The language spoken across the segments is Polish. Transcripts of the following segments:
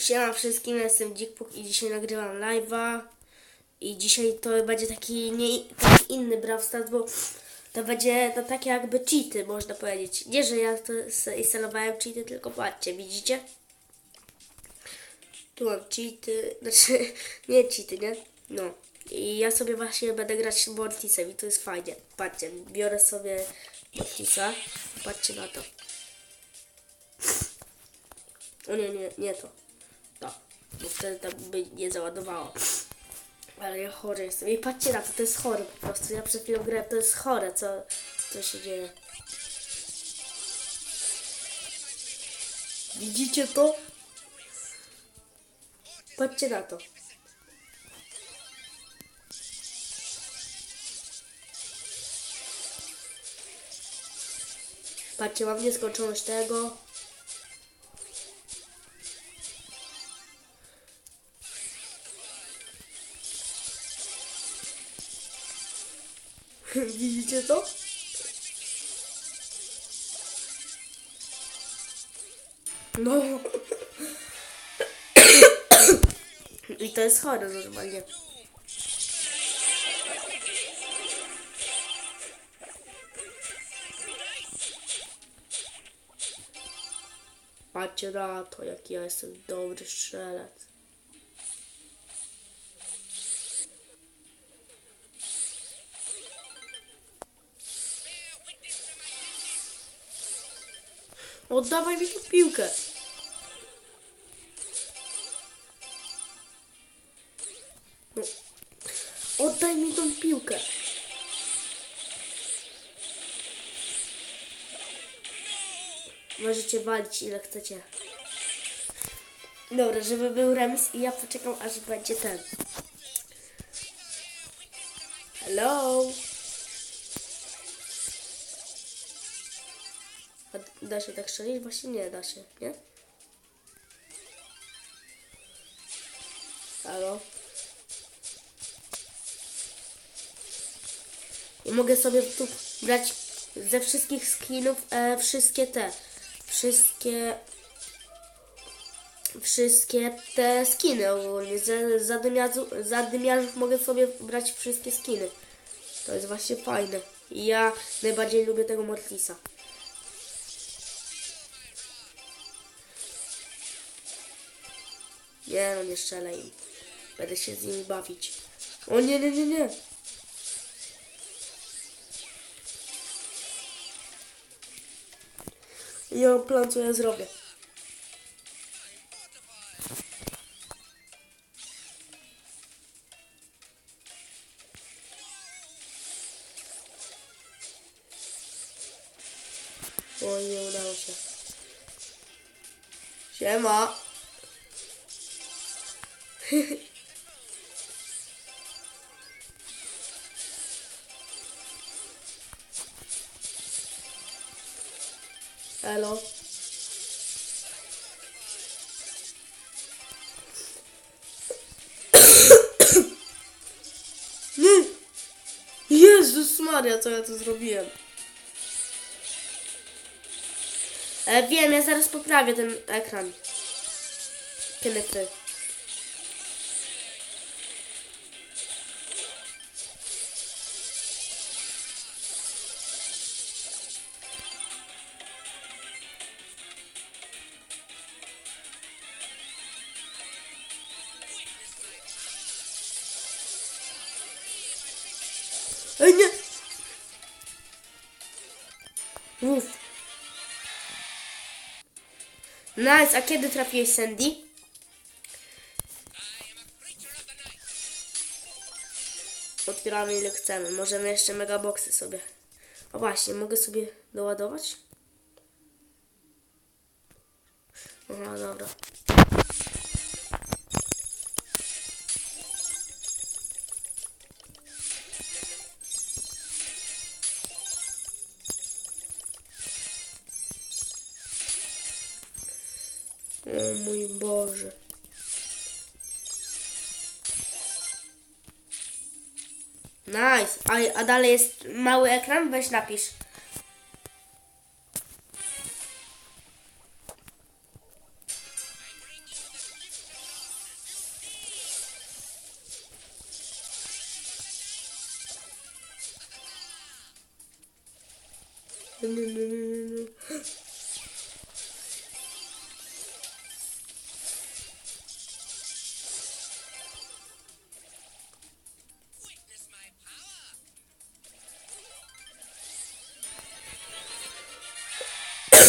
Siema wszystkim, jestem Dzickpuk i dzisiaj nagrywam live'a. I dzisiaj to będzie taki, nie, taki inny Brawl Stars, bo to będzie to takie jakby cheaty, można powiedzieć. Nie, że ja to instalowałem cheaty, tylko patrzcie, widzicie? Tu mam cheaty, znaczy nie cheaty, nie? No. I ja sobie właśnie będę grać Mortisem i to jest fajnie. Patrzcie, biorę sobie Mortisa. Patrzcie na to. O nie, nie, nie to. To. Bo wtedy by nie załadowało. Ale ja chory jestem. I patrzcie na to, to jest chore po prostu. Ja przed chwilą grałem, to jest chore, co, co się dzieje. Widzicie to? Patrzcie na to. Patrzcie, mam nieskończoność tego. Widzicie to? No. I to jest chore normalnie. Patrzcie na to, jaki ja jestem dobry strzelec. Oddawaj mi tu piłkę. No. Oddaj mi tą piłkę. Możecie walić ile chcecie. Dobra, żeby był remis i ja poczekam aż będzie ten. Hello. A da się tak strzelić? Właśnie nie da się, nie? Halo? I mogę sobie tu brać ze wszystkich skinów e, wszystkie te, wszystkie, wszystkie te skiny ogólnie. Z zadymiarzów, mogę sobie brać wszystkie skiny. To jest właśnie fajne. Ja najbardziej lubię tego Mortisa. Nie no, nie strzelaj. Będę się z nimi bawić. O nie, nie, nie, nie. Ja mam plan, co ja zrobię. O, nie udało się. Siema. Elo. Jezus Maria, co ja tu zrobiłem? E, wiem, ja zaraz poprawię ten ekran. Kiedy ty? Ej, nie! Nice, a kiedy trafiłeś Sandy? Otwieramy ile chcemy. Możemy jeszcze megaboxy sobie. O właśnie, mogę sobie doładować? Aha, dobra. O mój Boże. Nice. A, a dalej jest mały ekran? Weź napisz. No, no, no, no, no.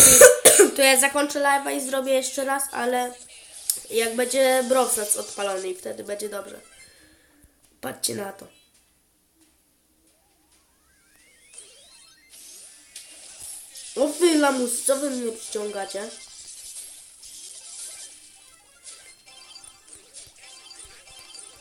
To ja zakończę live'a i zrobię jeszcze raz, ale jak będzie Broxas odpalony i wtedy będzie dobrze. Patrzcie na to. O wy lamus, co wy mnie przyciągacie?